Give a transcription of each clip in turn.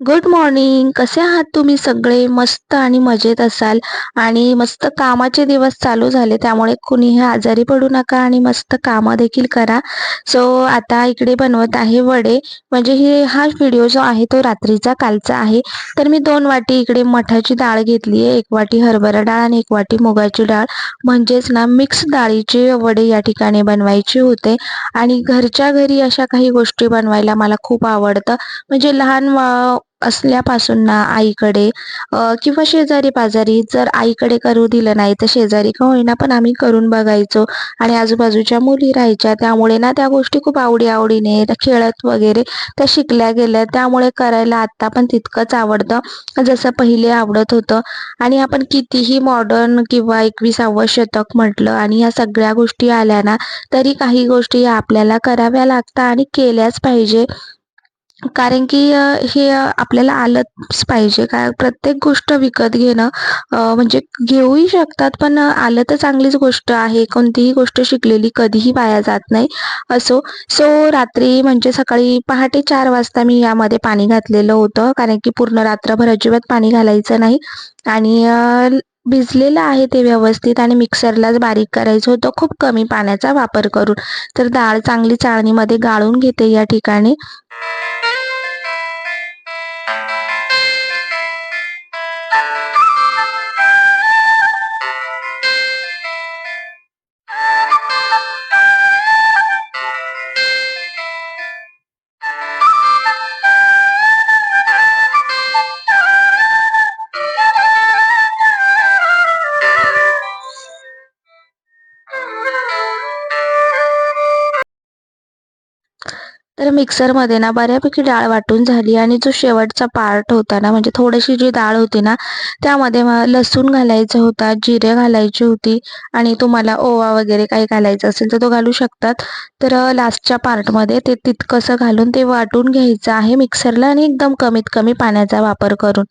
Good morning कसे आहात तुम्ही सगळे? मस्त आणि मजेत असाल. आणि मस्त कामाचे दिवस चालू झाले त्यामुळे कुणीही आजारी पडू नका आणि मस्त कामं देखील करा. सो आता इकडे बनवत आहे वडे. म्हणजे हे हा व्हिडिओ जो आहे तो रात्रीचा कालचा आहे. तर मी दोन वाटी इकडे मठाची डाळ घेतली आहे. एक वाटी हरभरा डाळ आणि एक वाटी मुगाची डाळ. म्हणजेच ना मिक्स डाळीचे वडे या ठिकाणी बनवायचे होते. आणि घरच्या घरी अशा काही गोष्टी बनवायला मला खूप आवडतं. म्हणजे लहान असल्यापासून ना आईकडे किंवा शेजारी पाजारी जर आईकडे करू दिलं नाही तर शेजारी का होईना पण आम्ही करून बघायचो. आणि आजूबाजूच्या मुली राहायच्या त्यामुळे ना त्या गोष्टी खूप आवडी आवडीने खेळत वगैरे त्या शिकल्या गेल्या. त्यामुळे करायला आत्ता पण तितकंच आवडतं. जसं पहिले आवडत होतं. आणि आपण कितीही मॉडर्न किंवा एकविसावं शतक म्हटलं आणि या सगळ्या गोष्टी आल्या ना तरी काही गोष्टी आपल्याला कराव्या लागतात आणि केल्याच पाहिजे. कारण की हे आपल्याला आलंच पाहिजे. काय प्रत्येक गोष्ट विकत घेणं म्हणजे घेऊही शकतात पण आलं तर चांगलीच गोष्ट आहे. कोणतीही गोष्ट शिकलेली कधीही वाया जात नाही. असो सो रात्री म्हणजे सकाळी पहाटे चार वाजता मी यामध्ये पाणी घातलेलं होतं. कारण की पूर्ण रात्रभर अजिबात पाणी घालायचं नाही. आणि भिजलेलं आहे ते व्यवस्थित आणि मिक्सरलाच बारीक करायचं होतं. खूप कमी पाण्याचा वापर करून. तर डाळ चांगली चाळणीमध्ये गाळून घेते या ठिकाणी. तर मिक्सरमध्ये ना बऱ्यापैकी डाळ वाटून झाली आणि जो शेवटचा पार्ट होता ना म्हणजे थोडीशी जी डाळ होती ना त्यामध्ये लसूण घालायचा होता जिरे घालायची होती आणि तुम्हाला ओवा वगैरे काही घालायचं असेल तर तो घालू शकतात. तर लास्टच्या पार्टमध्ये ते तितकंसं घालून ते वाटून घ्यायचं आहे मिक्सरला आणि एकदम कमीत कमी पाण्याचा वापर करून.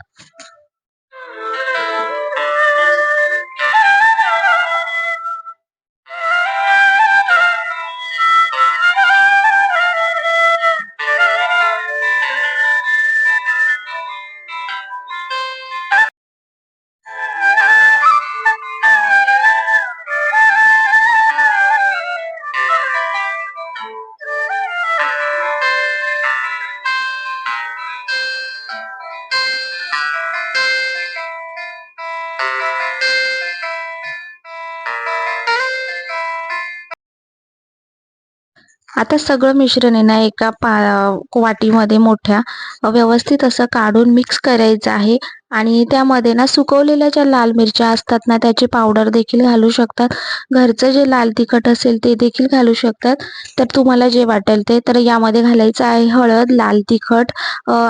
आता सगळं मिश्रण आहे ना एका पा वाटीमध्ये मोठ्या व्यवस्थित असं काढून मिक्स करायचं आहे. आणि त्यामध्ये ना सुकवलेल्या ज्या लाल मिरच्या असतात ना त्याची पावडर देखील घालू शकतात. घरचं जे लाल तिखट असेल ते देखील घालू शकतात. तर तुम्हाला जे वाटेल ते तर यामध्ये घालायचं आहे हळद लाल तिखट.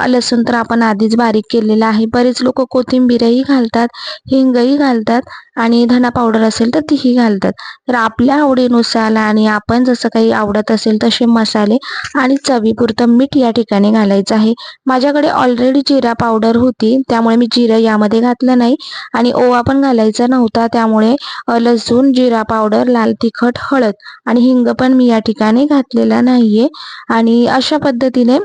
लसूण तर आपण आधीच बारीक केलेलं आहे. बरेच लोक कोथिंबीरही घालतात हिंगही घालतात आणि धना पावडर असेल तर तीही घालतात. तर आपल्या आवडीनुसार आणि आपण जसं काही आवडत असेल तसे मसाले आणि चवीपुरतं मीठ या ठिकाणी घालायचं आहे. माझ्याकडे ऑलरेडी जिरा पावडर होती त्यामुळे मी जिरं यामध्ये घातलं नाही. आणि ओवा पण घालायचा नव्हता. त्यामुळे लसूण जिरा पावडर लाल तिखट हळद आणि हिंग पण मी या ठिकाणी घातलेला नाहीये. आणि अशा पद्धतीने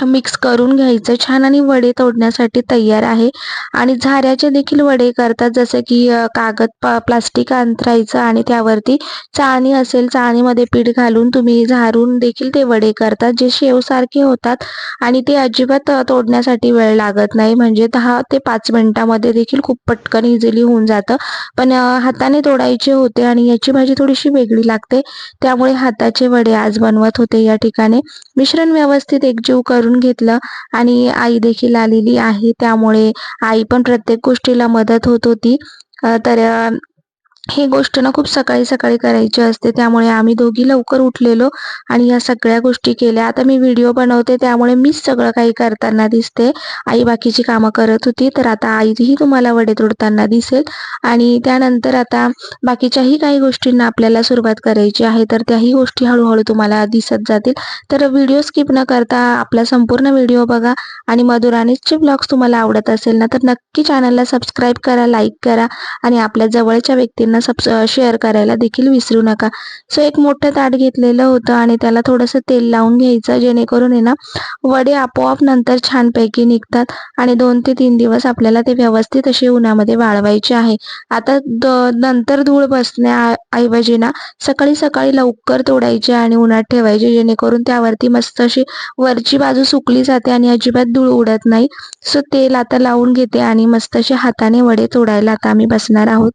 मिक्स करून घ्यायचं. छान आणि वडे तोडण्यासाठी तयार आहे. आणि झाऱ्याचे देखील वडे करतात. जसं की कागद प्लास्टिक अंतरायचं आणि त्यावरती चाळणी असेल चाळणीमध्ये पीठ घालून तुम्ही झारून देखील ते वडे करतात. जे शेवसारखे होतात आणि ते अजिबात तोडण्यासाठी वेळ लागत नाही. म्हणजे दहा ते पाच मिनिटामध्ये देखील खूप पटकन इझिली होऊन जातं. पण हाताने तोडायचे होते आणि याची भाजी थोडीशी वेगळी लागते. त्यामुळे हाताचे वडे आज बनवत होते या ठिकाणी. मिश्रण व्यवस्थित एकजीव करून करून घेतलं. आणि आई देखील आलेली आहे. त्यामुळे आई पण प्रत्येक गोष्टीला मदत होत होती. तर ही गोष्ट ना खूप सकाळी सकाळी करायची असते. त्यामुळे आम्ही दोघी लवकर उठलेलो आणि या सगळ्या गोष्टी केल्या. आता मी व्हिडिओ बनवते त्यामुळे मीच सगळं काही करताना दिसते. आई बाकीची कामं करत होती तर आता आईही तुम्हाला वडे तोडताना दिसेल. आणि त्यानंतर आता बाकीच्याही काही गोष्टींना आपल्याला सुरुवात करायची आहे तर त्याही गोष्टी हळूहळू तुम्हाला दिसत जातील. तर व्हिडिओ स्किप न करता आपला संपूर्ण व्हिडिओ बघा. आणि मधुराणीचे ब्लॉग्स तुम्हाला आवडत असेल ना तर नक्की चॅनलला सबस्क्राईब करा लाईक करा. आणि आपल्या जवळच्या व्यक्तींना मित्रांना सब शेअर करायला देखील विसरू नका. सो एक मोठं ताट घेतलेलं होतं आणि त्याला थोडंसं तेल लावून घ्यायचं जेणेकरून आहे ना वडे आपोआप नंतर छानपैकी निघतात आणि दोन ते तीन दिवस आपल्याला ते व्यवस्थित असे उन्हामध्ये वाळवायचे आहे. आता नंतर धूळ बसण्याऐवजी ना सकाळी सकाळी लवकर तोडायचे आणि उन्हात ठेवायचे जेणेकरून त्यावरती मस्त अशी वरची बाजू सुकली जाते आणि अजिबात धूळ उडत नाही. सो तेल आता लावून घेते आणि मस्त असे हाताने वडे तोडायला आता आम्ही बसणार आहोत.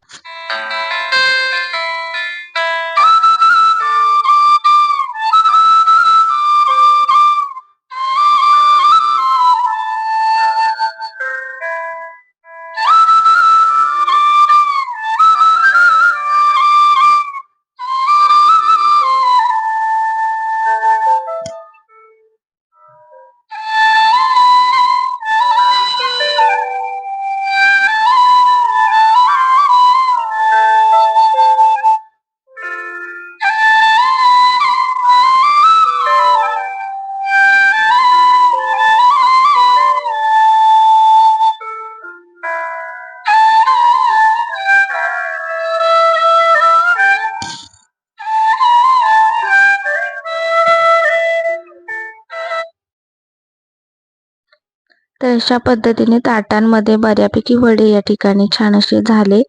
तर अशा पद्धतीने ताटांमध्ये बऱ्यापैकी वडे या ठिकाणी छान असे झाले.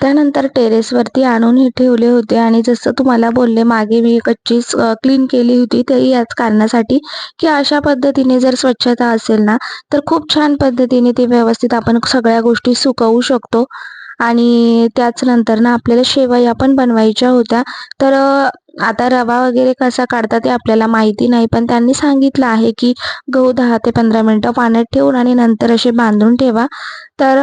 त्यानंतर टेरेसवरती आणून हे ठेवले होते आणि जसं तुम्हाला बोलले मागे मी कच्ची क्लीन केली होती. तेही याच कारणासाठी की अशा पद्धतीने जर स्वच्छता असेल ना तर खूप छान पद्धतीने ते व्यवस्थित आपण सगळ्या गोष्टी सुकवू शकतो. आणि त्याच नंतर ना आपल्याला शेवया पण बनवायच्या होत्या. तर आता रवा वगैरे कसा काढतात ते आपल्याला माहिती नाही पण त्यांनी सांगितलं आहे की गहू दहा ते पंधरा मिनटं पाण्यात ठेवून आणि नंतर असे बांधून ठेवा. तर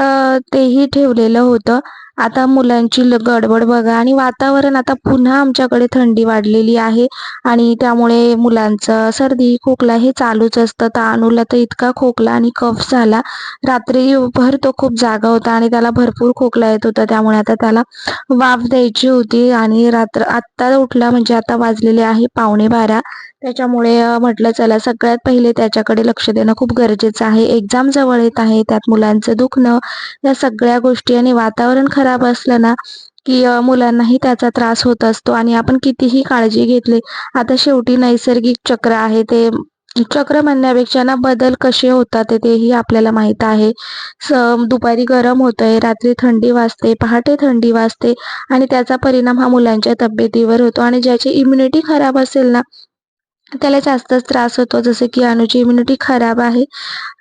तेही ठेवलेलं होतं. आता मुलांची गडबड बघा आणि वातावरण आता पुन्हा आमच्याकडे थंडी वाढलेली आहे आणि त्यामुळे मुलांचं सर्दी खोकला हे चालूच असतं. तर अनुला तर इतका खोकला आणि कफ झाला. रात्रीभर तो खूप जागा होता आणि त्याला भरपूर खोकला येत होता. त्यामुळे आता त्याला वाफ द्यायची होती आणि रात्र आत्ता उठला म्हणजे आता वाजलेले आहे पावणे बारा. त्याच्यामुळे म्हटलं चला सगळ्यात पहिले त्याच्याकडे लक्ष देणं खूप गरजेचं आहे. एक्झाम जवळ येत आहे त्यात मुलांचं दुखणं या सगळ्या गोष्टी आणि वातावरण खराब असलं ना की मुलांनाही त्याचा त्रास होत असतो आणि आपण कितीही काळजी घेतली आता शेवटी नैसर्गिक चक्र आहे ते चक्र म्हणण्यापेक्षा ना बदल कसे होतात तेही आपल्याला माहीत आहे. दुपारी गरम होतंय रात्री थंडी वाजते पहाटे थंडी वाजते आणि त्याचा परिणाम हा मुलांच्या तब्येतीवर होतो आणि ज्याची इम्युनिटी खराब असेल ना त्याला जास्तच त्रास होतो जसं की अनुची इम्युनिटी खराब आहे.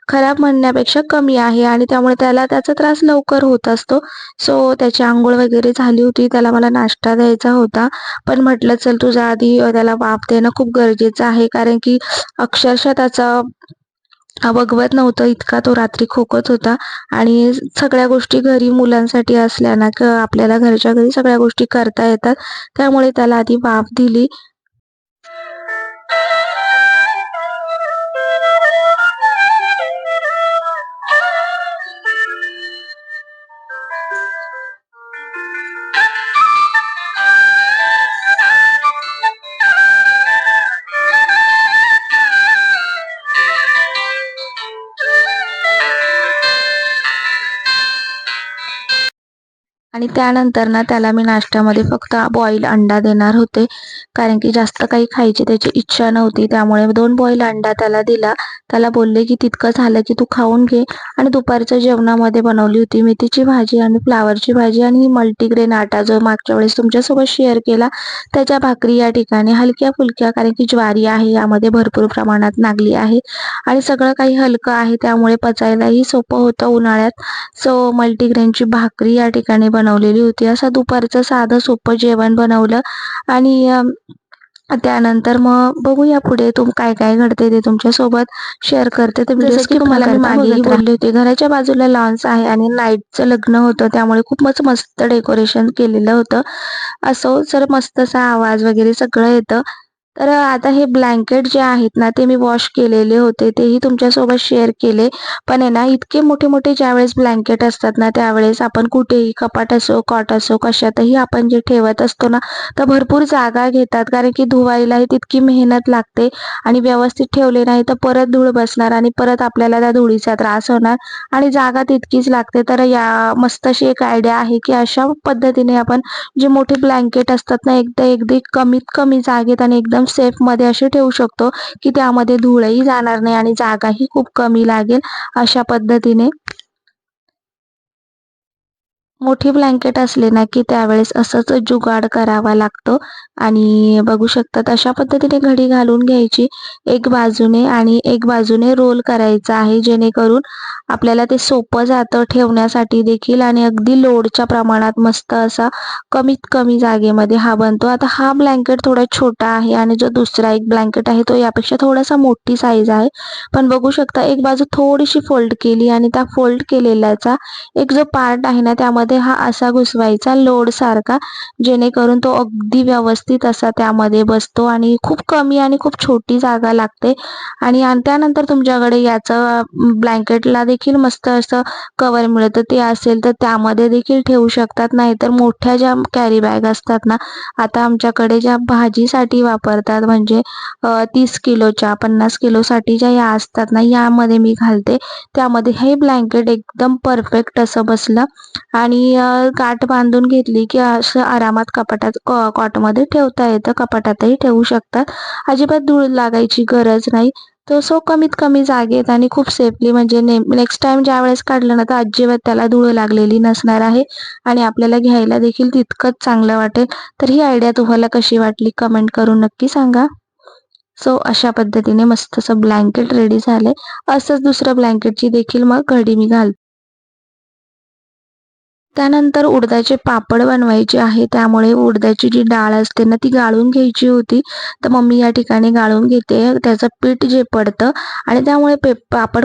खराब म्हणण्यापेक्षा कमी आहे आणि त्यामुळे त्याला त्याचा त्रास लवकर होत असतो. सो त्याची आंघोळ वगैरे झाली होती त्याला मला नाश्ता द्यायचा होता. पण म्हटलं चल तुझ्या आधी त्याला वाफ देणं खूप गरजेचं आहे कारण की अक्षरशः त्याचा बघवत नव्हतं इतका तो रात्री खोकत होता. आणि सगळ्या गोष्टी घरी मुलांसाठी असल्या ना आपल्याला घरच्या घरी सगळ्या गोष्टी करता येतात त्यामुळे त्याला आधी वाफ दिली. आणि त्यानंतर ना त्याला मी नाश्त्यामध्ये फक्त बॉईल अंडा देणार होते. कारण की जास्त काही खायची त्याची इच्छा नव्हती. त्यामुळे दोन बॉईल अंडा त्याला दिला. त्याला बोलले की तितकं झालं की तू खाऊन घे. आणि दुपारच्या जेवणामध्ये बनवली होती मेथीची भाजी आणि फ्लावरची भाजी आणि ही मल्टीग्रेन आटा जो मागच्या वेळेस तुमच्यासोबत शेअर केला त्याच्या भाकरी या ठिकाणी हलक्या फुलक्या कारण की ज्वारी आहे यामध्ये भरपूर प्रमाणात नागली आहे. आणि सगळं काही हलकं आहे त्यामुळे पचायलाही सोपं होतं उन्हाळ्यात. सो मल्टीग्रेनची भाकरी या ठिकाणी बनवलेली होती. असं दुपारचं साधं सोपं जेवण बनवलं. आणि त्यानंतर मग बघूया पुढे तुम काय काय घडते ते तुमच्यासोबत शेअर करते तर व्हिडिओ की तुम्हाला मी मागेही बोलली होती घराच्या बाजूला लॉन्स आहे आणि नाईटचं लग्न होतं त्यामुळे खूपच मस्त डेकोरेशन केलेलं होतं. असो सर मस्त असा आवाज वगैरे सगळं येतं तर आता हे ब्लँकेट जे आहेत ना ते मी वॉश केलेले होते. तेही तुमच्यासोबत शेअर केले. पण आहे ना इतके मोठे मोठे ज्यावेळेस ब्लँकेट असतात ना त्यावेळेस आपण कुठेही कपाट असो कॉट असो कशातही आपण जे ठेवत असतो ना तर भरपूर जागा घेतात. कारण की धुवायलाही तितकी मेहनत लागते आणि व्यवस्थित ठेवले नाही तर परत धूळ बसणार आणि परत आपल्याला त्या धुळीचा त्रास होणार आणि जागा तितकीच लागते. तर या मस्त अशी एक आयडिया आहे की अशा पद्धतीने आपण जे मोठे ब्लँकेट असतात ना एकदा एकदी कमीत कमी जागेत आणि एकदम सेफमध्ये असे ठेवू शकतो की त्यामध्ये धूळही जाणार नाही आणि जागाही खूप कमी लागेल अशा पद्धतीने. मोठी ब्लँकेट असले ना की त्यावेळेस असंच जुगाड करावा लागतो. आणि बघू शकतात अशा पद्धतीने घडी घालून घ्यायची. एक बाजूने आणि एक बाजूने रोल करायचा आहे. जेणेकरून आपल्याला ते सोपं जातं ठेवण्यासाठी देखील आणि अगदी लोडच्या प्रमाणात मस्त असा कमीत कमी जागेमध्ये हा बनतो. आता हा ब्लँकेट थोडा छोटा आहे आणि जो दुसरा एक ब्लँकेट आहे तो यापेक्षा थोडासा मोठी साईज आहे. पण बघू शकता एक बाजू थोडीशी फोल्ड केली आणि त्या फोल्ड केलेल्याचा एक जो पार्ट आहे ना त्यामध्ये हा असा घुसवायचा लोड सारखा जेणेकरून तो अगदी व्यवस्थित असा त्यामध्ये बसतो आणि खूप कमी आणि खूप छोटी जागा लागते. आणि त्यानंतर तुमच्याकडे याचं ब्लँकेटला देखील मस्त असं कवर मिळतं. ते असेल तर त्यामध्ये देखील ठेवू शकतात. नाहीतर मोठ्या ज्या कॅरी बॅग असतात ना आता आमच्याकडे ज्या भाजीसाठी वापरतात म्हणजे तीस किलोच्या पन्नास किलोसाठी ज्या या असतात ना यामध्ये मी घालते. त्यामध्ये हे ब्लँकेट एकदम परफेक्ट असं बसलं. आणि गाठ बांधून घेतली की असं आरामात कपाटात कॉटमध्ये ठेवता येतं. कपाटातही ठेवू शकतात. अजिबात धूळ लागायची गरज नाही. तो सो कमीत कमी जागेत आणि खूप सेफली म्हणजे ने नेक्स्ट टाइम ज्या वेळेस काढलं ना तर अजिबात त्याला धूळ लागलेली नसणार आहे. आणि आपल्याला घ्यायला देखील तितकंच चांगलं वाटेल. तर ही आयडिया तुम्हाला कशी वाटली कमेंट करून नक्की सांगा. सो अशा पद्धतीने मस्त असं ब्लँकेट रेडी झालंय. असंच दुसरं ब्लँकेटची देखील मग घडी मी घालते. त्यानंतर उडदाचे पापड बनवायचे आहे. त्यामुळे उडदाची जी डाळ असते ना ती गाळून घ्यायची होती. तर मम्मी या ठिकाणी गाळून घेते. त्याचं पीठ जे पडतं आणि त्यामुळे पे पापड